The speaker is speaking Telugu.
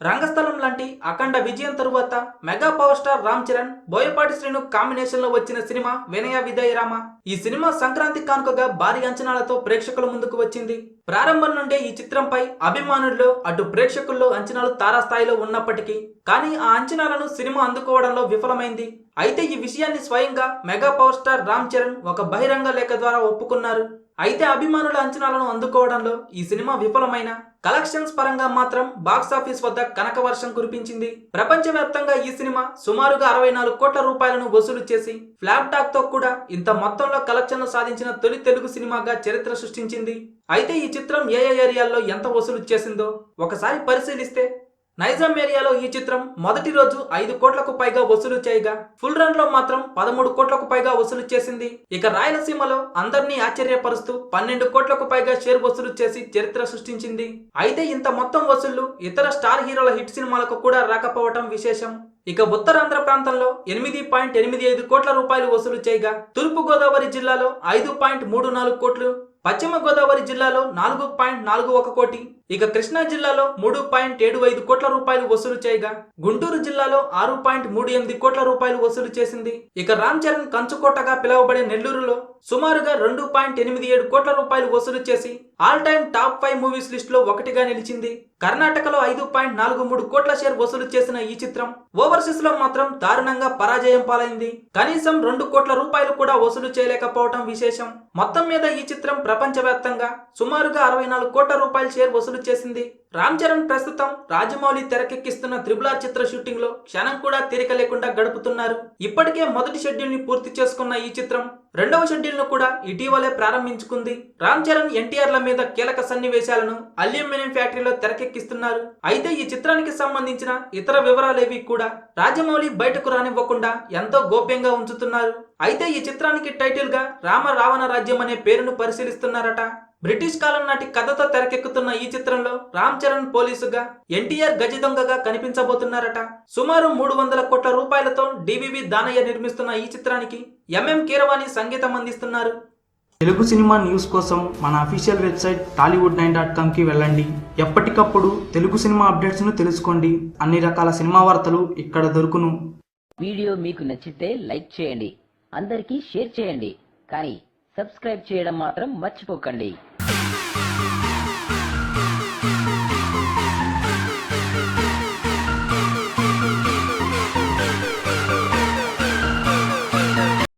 రంగస్థలం లాంటి అఖండ విజయం తరువాత mega power star Ram Charan Boyapati Srinu కాంబినేషన్లో వచ్చిన సినిమా వినయ విదయ రామ ఈ సినిమా సంక్రాంతి కానుకగా భారీ అంచనాలతో ప్రేక్షకుల ముందుకు వచ్చింది. ప్రారంభం నుండే ఈ చిత్రంపై అభిమానుల్లో అటు ప్రేక్షకుల్లో అంచనాలు తారాస్థాయిలో ఉన్నప్పటికీ కానీ ఆ అంచనాలను సినిమా అందుకోవడంలో విఫలమైంది. అయితే ఈ విషయాన్ని స్వయంగా mega power star Ram Charan ఒక బహిరంగ లేఖ ద్వారా ఒప్పుకున్నారు. అయితే అభిమానుల అంచనాలను అందుకోవడంలో ఈ సినిమా విఫలమైన. కలెక్షన్స్ పరంగా మాత్రం బాక్స్ ఆఫీస్ వద్ద కనక వర్షం కురిపించింది. ప్రపంచవ్యాప్తంగా ఈ సినిమా సుమారుగా అరవై నాలుగు కోట్ల రూపాయలను వసూలు చేసి ఫ్లాప్ టాక్తో కూడా ఇంత మొత్తంలో కలెక్షన్లు సాధించిన తొలి తెలుగు సినిమాగా చరిత్ర సృష్టించింది. అయితే ఈ చిత్రం ఏ ఏ ఏరియాల్లో ఎంత వసూలు చేసిందో ఒకసారి పరిశీలిస్తే నైజాం ఏరియాలో ఈ చిత్రం మొదటి రోజు ఐదు కోట్లకు పైగా వసూలు చేయగా ఫుల్ రన్లో మాత్రం పదమూడు కోట్లకు పైగా వసూలు చేసింది. ఇక రాయలసీమలో అందరినీ ఆశ్చర్యపరుస్తూ పన్నెండు కోట్లకు పైగా షేర్ వసూలు చేసి చరిత్ర సృష్టించింది. అయితే ఇంత మొత్తం వసూళ్ళు ఇతర స్టార్ హీరోల హిట్ సినిమాలకు కూడా రాకపోవటం విశేషం. ఇక ఉత్తరాంధ్ర ప్రాంతంలో ఎనిమిది పాయింట్ ఎనిమిది ఐదు కోట్ల రూపాయలు వసూలు చేయగా తూర్పు గోదావరి జిల్లాలో ఐదు పాయింట్ మూడు నాలుగు కోట్లు పశ్చిమ గోదావరి జిల్లాలో నాలుగు పాయింట్ నాలుగు ఒక కోటి ఇక కృష్ణా జిల్లాలో మూడు పాయింట్ ఏడు ఐదు కోట్ల రూపాయలు వసూలు చేయగా గుంటూరు జిల్లాలో ఆరు పాయింట్ మూడు ఎనిమిది కోట్ల రూపాయలు వసూలు చేసింది. ఇక రామ్ చరణ్ కంచుకోటగా పిలువబడే నెల్లూరులో సుమారుగా రెండు పాయింట్ ఎనిమిది ఏడు కోట్ల రూపాయలు వసూలు చేసి all time top five movies లిస్ట్లో ఒకటిగా నిలిచింది. కర్ణాటకలో ఐదు పాయింట్ నాలుగు మూడు కోట్ల షేర్ వసూలు చేసిన ఈ చిత్రం ఓవర్సీస్లో మాత్రం దారుణంగా పరాజయం పాలైంది. కనీసం రెండు కోట్ల రూపాయలు కూడా వసూలు చేయలేకపోవటం విశేషం. మొత్తం మీద ఈ చిత్రం ప్రపంచవ్యాప్తంగా సుమారుగా అరవై నాలుగు కోట్ల రూపాయల షేర్ వసూలు చేసింది. రామ్ చరణ్ ప్రస్తుతం రాజమౌళి తెరకెక్కిస్తున్న త్రిబుల్ ఆర్ చిత్ర షూటింగ్లో క్షణం కూడా తీరిక లేకుండా గడుపుతున్నారు. ఇప్పటికే మొదటి షెడ్యూల్ని పూర్తి చేసుకున్న ఈ చిత్రం రెండవ షెడ్యూల్ను కూడా ఇటీవలే ప్రారంభించుకుంది. రామ్ చరణ్ ఎన్టీఆర్ల మీద కీలక సన్నివేశాలను అల్యూమినియం ఫ్యాక్టరీలో తెరకెక్కిస్తున్నారు. అయితే ఈ చిత్రానికి సంబంధించిన ఇతర వివరాలేవి కూడా రాజమౌళి బయటకు రానివ్వకుండా ఎంతో గోప్యంగా ఉంచుతున్నారు. అయితే ఈ చిత్రానికి టైటిల్గా రామ రావణ రాజ్యం అనే పేరును పరిశీలిస్తున్నారట బ్రిటిష్ కాలం నాటి కథతో తెరకెక్కుతున్న ఈ చిత్రంలో రామ్ చరణ్ పోలీసుగా ఎన్టీఆర్ గజ దొంగగా కనిపించబోతున్నారట. సుమారు మూడు వందల కోట్ల రూపాయలతో డివివి దానయ్య నిర్మిస్తున్న ఈ చిత్రానికి ఎంఎం కీరవాణి సంగీతం అందిస్తున్నారు. తెలుగు సినిమా న్యూస్ కోసం మన official website Tollywood nine dot కామ్కి వెళ్ళండి. ఎప్పటికప్పుడు తెలుగు సినిమా అప్డేట్స్ను తెలుసుకోండి. అన్ని రకాల సినిమా వార్తలు ఇక్కడ దొరుకును. వీడియో మీకు నచ్చితే లైక్ చేయండి. అందరికీ షేర్ చేయండి. కానీ సబ్స్క్రైబ్ చేయడం మాత్రం మర్చిపోకండి. Yeah.